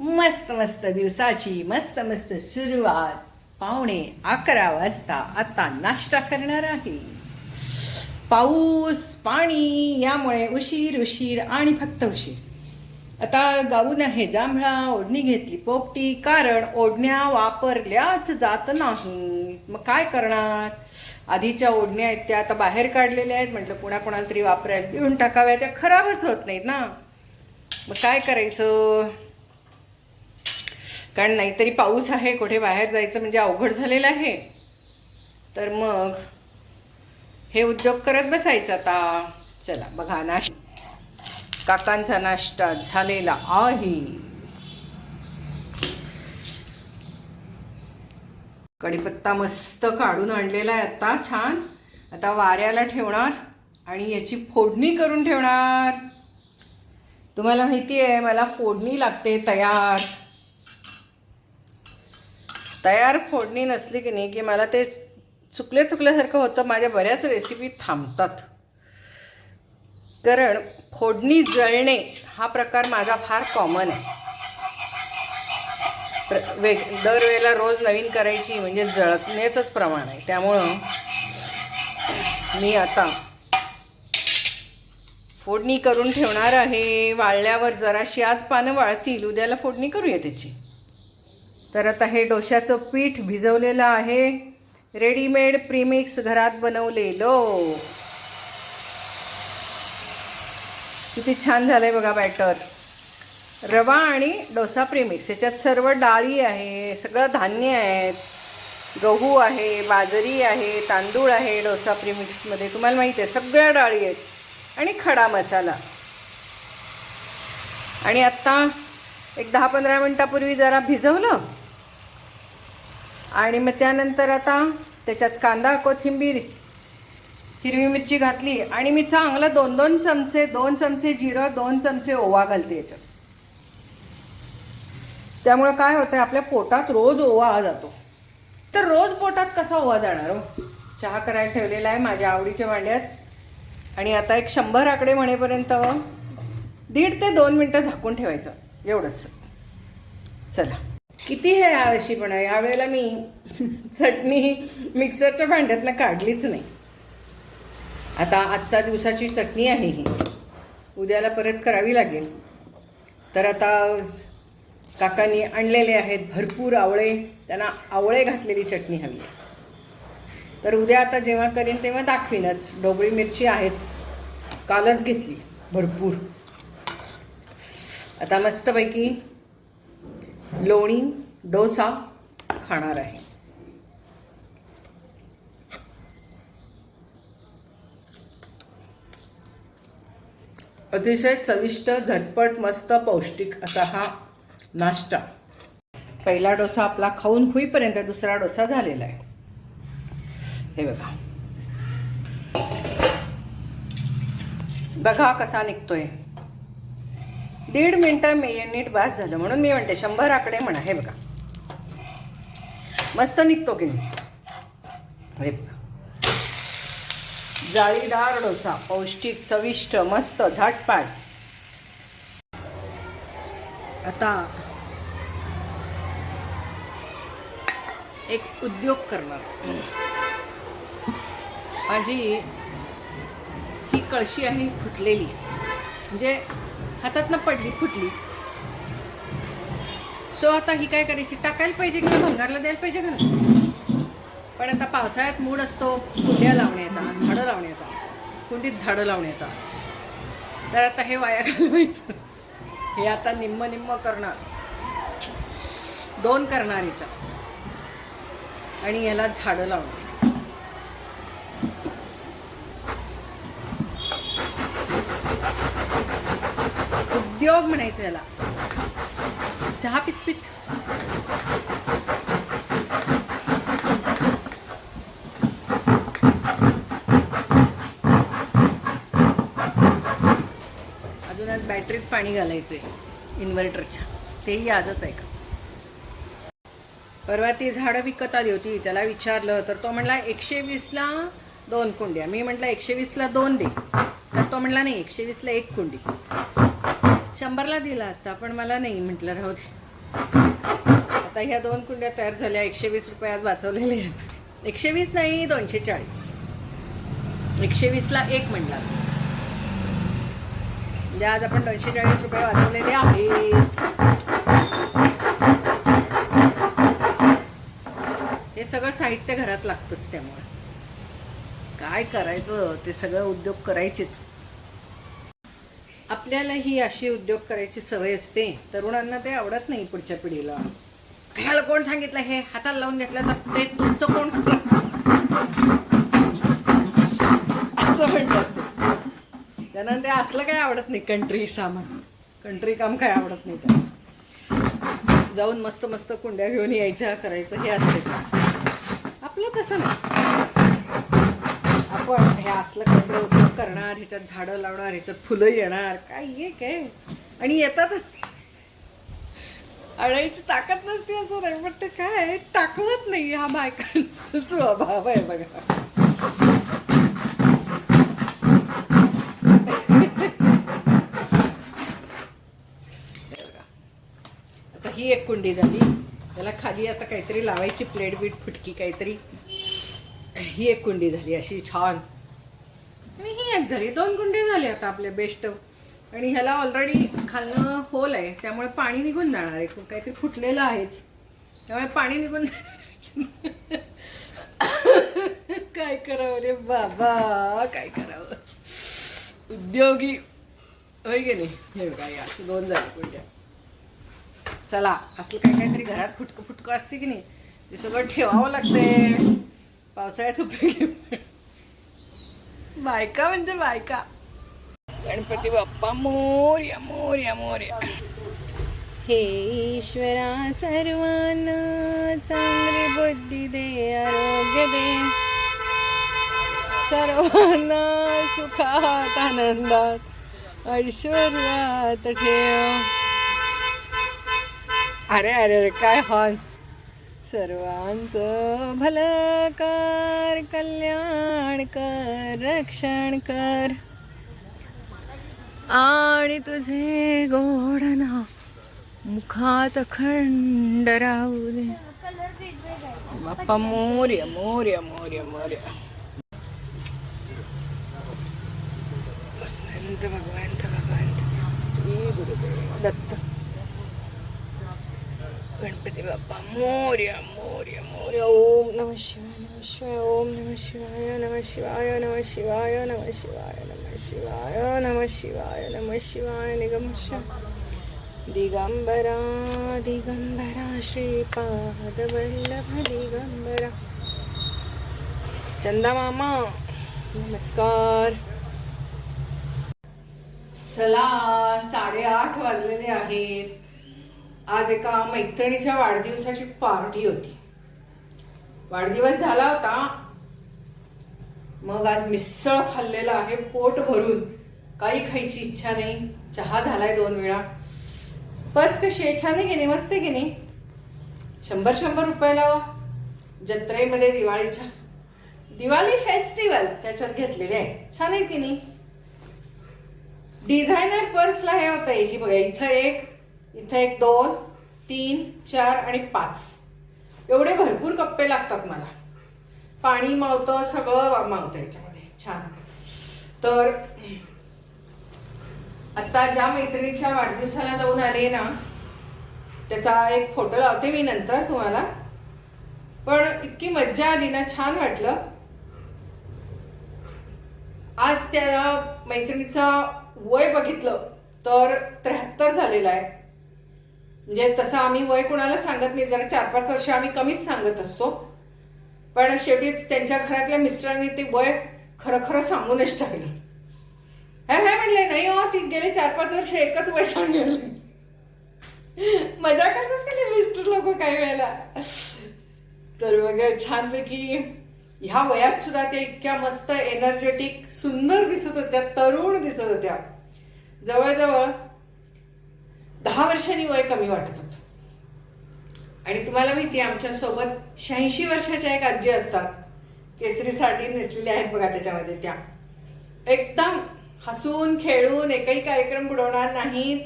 मस्त मस्त दिवसाची मस्त मस्त सुरुवात. पावणे अकरा वाजता आता नाश्ता करणार आहे. पाऊस पाणी यामुळे उशीर उशीर आणि फक्त उशीर. आता गाऊन आहे जांभळा ओढणी घेतली पोपटी कारण ओढण्या वापरल्याच जात नाही. मग काय करणार? आधीच्या ओढण्या आहेत त्या आता बाहेर काढलेल्या आहेत. म्हटलं पुन्हा कोणाला तरी वापरायला देऊन टाकाव्या. त्या खराबच होत नाहीत ना. मग काय करायचं? कारण नाहीतरी पाऊस आहे कुठे बाहेर जायचं म्हणजे अवघड झालेलं आहे. तर मग हे उद्योग करत बसायचं आता. चला बघा नाश काकांचा नाश्ता झालेला आहे. कढीपत्ता मस्त काढून आणलेला आहे आता छान. आता वाऱ्याला ठेवणार आणि याची फोडणी करून ठेवणार. तुम्हाला माहिती आहे मला फोडणी लागते तयार. तयार फोडणी नसली की नाही की मला ते चुकले चुकल्यासारखं होतं माझ्या बऱ्याच रेसिपी थांबतात. कारण फोडणी जळणे हा प्रकार माझा फार कॉमन आहे. प्र- वेग दरवेळेला रोज नवीन करायची म्हणजे जळण्याचंच प्रमाण आहे. त्यामुळं मी आता फोडणी करून ठेवणार आहे. वाळल्यावर जराशी आज पानं वाळतील उद्याला फोडणी करूया त्याची. तर आता हे डोश्याचं पीठ भिजवलेलं आहे. रेडीमेड प्रीमिक्स घरात बनवलेलं. किती छान झालंय बघा बॅटर रवा आणि डोसा प्रीमिक्स याच्यात सर्व डाळी आहे सगळं धान्य आहेत. गहू आहे बाजरी आहे तांदूळ आहे डोसा प्रीमिक्समध्ये तुम्हाला माहिती आहे सगळ्या डाळी आहेत. आणि खडा मसाला. आणि आत्ता एक दहा पंधरा मिनटापूर्वी जरा भिजवलं. आणि मग त्यानंतर आता त्याच्यात कांदा कोथिंबीर हिरवी मिरची घातली आणि मी चांगलं दोन दोन चमचे दोन चमचे जिरं दोन चमचे ओवा घालते याच्यात. त्यामुळं काय होतं आहे आपल्या पोटात रोज ओवा जातो. तर रोज पोटात कसा ओवा जाणार हो? चहा करायला ठेवलेला आहे माझ्या आवडीच्या भांड्यात. आणि आता एक शंभर आकडे म्हणेपर्यंत हो. दीड ते दोन मिनटं झाकून ठेवायचं एवढंच. चला. किती हे आळशीपणा यावेळेला मी चटणी मिक्सरच्या भांड्यातनं काढलीच नाही. आता आजच्या दिवसाची चटणी आहे ही. उद्याला परत करावी लागेल. तर आता काकांनी आणलेले आहेत भरपूर आवळे. त्यांना आवळे घातलेली चटणी हवी आहे. तर उद्या आता जेव्हा करेन तेव्हा दाखवीनच. डोबळी मिरची आहेच. कालच घेतली. भरपूर. आता मस्तपैकी लोणी डोसा खाणार आहे. अतिशय चविष्ट झटपट मस्त पौष्टिक असा हा नाश्ता. पहिला डोसा आपला खाऊन होईपर्यंत दुसरा डोसा झालेला आहे. हे बघा. बघा कसा निघतोय. दीड मिनटं मिनिट बास झालं. म्हणून मी म्हणते शंभर आकडे म्हणा. हे बघा. मस्त निघतो की नाही? जाळीदार डोसा पौष्टिक चविष्ट मस्त झाटपाट. आता एक उद्योग करणार. माझी ही कळशी आहे फुटलेली. म्हणजे हातातनं पडली फुटली. सो आता ही काय करायची? टाकायला पाहिजे किंवा भंगारला द्यायला पाहिजे का ना पण आता पावसाळ्यात मूड असतो कुंड्या लावण्याचा झाडं लावण्याचा कुंडीत झाडं लावण्याचा. तर आता हे वाया घालवायचं. हे आता निम्म निम्म करणार. दोन करणार याच्यात. आणि याला झाडं लावणार. उद्योग म्हणायचं याला. चहा पित पित. अजून आज बॅटरीत पाणी घालायचंय इन्व्हर्टरच्या तेही आजच आहे का? परवा ती झाडं विकत आली होती त्याला विचारलं तर तो म्हणला एकशे वीसला दोन कुंड्या. मी म्हटलं एकशे वीसला दोन दे. तर तो म्हणला नाही एकशे वीसला एक कुंडी. शंभरला दिला असता पण मला नाही म्हटलं राहू दे. आता ह्या दोन कुंड्या तयार झाल्या एकशे वीस रुपयात वाचवलेले आहेत. एकशे वीस नाही दोनशे चाळीस. एकशे वीसला एक म्हणला म्हणजे आज आपण दोनशे चाळीस रुपये वाचवलेले आहेत. हे सगळं साहित्य घरात लागतंच त्यामुळे. काय करायचं ते सगळं उद्योग करायचेच. आपल्याला ही अशी उद्योग करायची सवय असते. तरुणांना ते आवडत नाही पुढच्या पिढीला. कशाला कोण सांगितलं हे? हाताला लावून घेतलं तर ते तुमचं कोण असं म्हणतात त्यांना ते असलं काय आवडत नाही कंट्री सामान. कंट्री काम काय आवडत नाही त्यांना. जाऊन मस्त मस्त कुंड्या घेऊन यायच्या करायचं हे असते आपलं तसं नाही. पण हे असलं कपडे करणार ह्याच्यात झाडं लावणार ह्याच्यात फुलं येणार काय ये काय? आणि येतातच. अडायची ताकद नसते असं नाही पण ते काय? टाकवत नाही हा बायकांचा स्वभाव आहे बघा. बघा. आता ही एक कुंडी झाली. त्याला खाली आता काहीतरी लावायची प्लेट बीट फुटकी काहीतरी. ही एक कुंडी झाली अशी छान. आणि ही एक झाली. दोन कुंडी झाली आता आपल्या बेस्ट. आणि ह्याला ऑलरेडी खालनं होल आहे. त्यामुळे पाणी निघून जाणार आहे. काहीतरी फुटलेलं आहेच. त्यामुळे पाणी निघून जाणार काय करावं रे बाबा? काय करावं? उद्योगी. होय गेले हे बघा अशी दोन झाली कुंड्या. चला असलं काही काहीतरी घरात फुटकं फुटकं असते की नाही ते सगळं ठेवावं लागते पावसाळ्यात उपयोगी बायका म्हणजे बायका. गणपती बाप्पा मोर्या मोर्या मोर्या हे ईश्वरा सर्वांना चांगली बुद्धी दे आरोग्य दे. सर्वांना सुखात आनंदात ऐश्वर्यात ठेव. अरे अरे अरे काय हॉन सर्वांचं भलं कर कल्याण कर रक्षण कर. आणि तुझे गोड नाव मुखात खंड राहू दे. बाप्पा मोर्य मोर्य मोर्य मोर्य. भगवंत भगवंत भगवंत श्री गुरुदेव दत्त. गणपती बाप्पा मोर्या मोर्या मोर्या ओम नम शिवाय नम शिवाय ओम नम शिवाय नम शिवाय नम शिवाय नम शिवाय नम शिवाय नम शिवाय नम शिवाय निगम दिगंबरा दिगंबरा श्रीपाद वल्लभ दिगंबरा चंदा मामा नमस्कार चला साडेआठ वाजलेले आहेत. आज एका मैत्रिणीच्या वाढदिवसाची पार्टी होती. वाढदिवस झाला होता. मग आज मिसळ खाल्लेलं आहे पोट भरून. काही खायची इच्छा नाही. चहा झालाय दोन वेळा. पर्स कशी आहे? छान आहे की नाही? मस्त आहे की नाही? शंभर शंभर रुपयाला जत्रेमध्ये दिवाळीच्या. दिवाळी फेस्टिवल त्याच्यात घेतलेले आहे. छान आहे की नाही? डिझायनर पर्सला हे होतं ही बघा इथं एक इथं एक दोन तीन चार आणि पाच. एवढे भरपूर कप्पे लागतात मला. पाणी मावतं सगळं मावतं याच्यामध्ये. छान. तर आता ज्या मैत्रिणीच्या वाढदिवसाला जाऊन आले ना त्याचा एक फोटो लावते मी नंतर तुम्हाला. पण इतकी मज्जा आली ना छान वाटलं. आज त्या मैत्रिणीचा वय बघितलं तर त्र्याहत्तर झालेलं आहे. म्हणजे तसं आम्ही वय कोणाला सांगत नाही जरा चार पाच वर्ष आम्ही कमीच सांगत असतो. पण शेवटी त्यांच्या घरातल्या मिस्टरांनी ते वय खरं खरं सांगूनच टाकलं. हे हे म्हणले नाही हो ती गेले चार पाच वर्ष एकच वय सांगितलं मजा करतात का ते मिस्टर लोक काही वेळेला? तर मग छानपैकी ह्या वयात सुद्धा त्या इतक्या मस्त एनर्जेटिक सुंदर दिसत होत्या तरुण दिसत होत्या. जवळजवळ दहा वर्षांनी वय कमी वाटत होतं. आणि तुम्हाला माहिती आहे आमच्यासोबत शहाऐंशी वर्षाच्या एक आजी असतात. केसरी साडी नेसलेल्या आहेत बघा त्याच्यामध्ये त्या. एकदम हसून खेळून एकही कार्यक्रम बुडवणार नाहीत.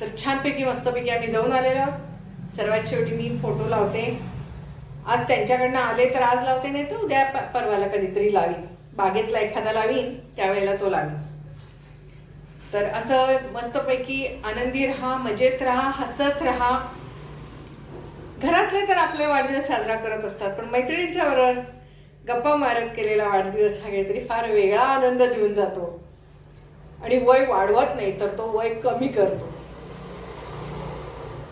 तर छानपैकी मस्तपैकी आम्ही जाऊन आलेलो. आहोत सर्वात शेवटी मी फोटो लावते. आज त्यांच्याकडनं आले तर आज लावते नाही तर उद्या परवाला कधीतरी लावीन. बागेतला एखादा लावीन त्यावेळेला तो लावीन. तर असं मस्तपैकी आनंदी राहा मजेत राहा हसत राहा. घरातले तर आपले वाढदिवस साजरा करत असतात पण मैत्रिणींच्या बरोबर गप्पा मारत केलेला वाढदिवस हा काहीतरी फार वेगळा आनंद देऊन जातो. आणि वय वाढवत नाही तर तो वय कमी करतो.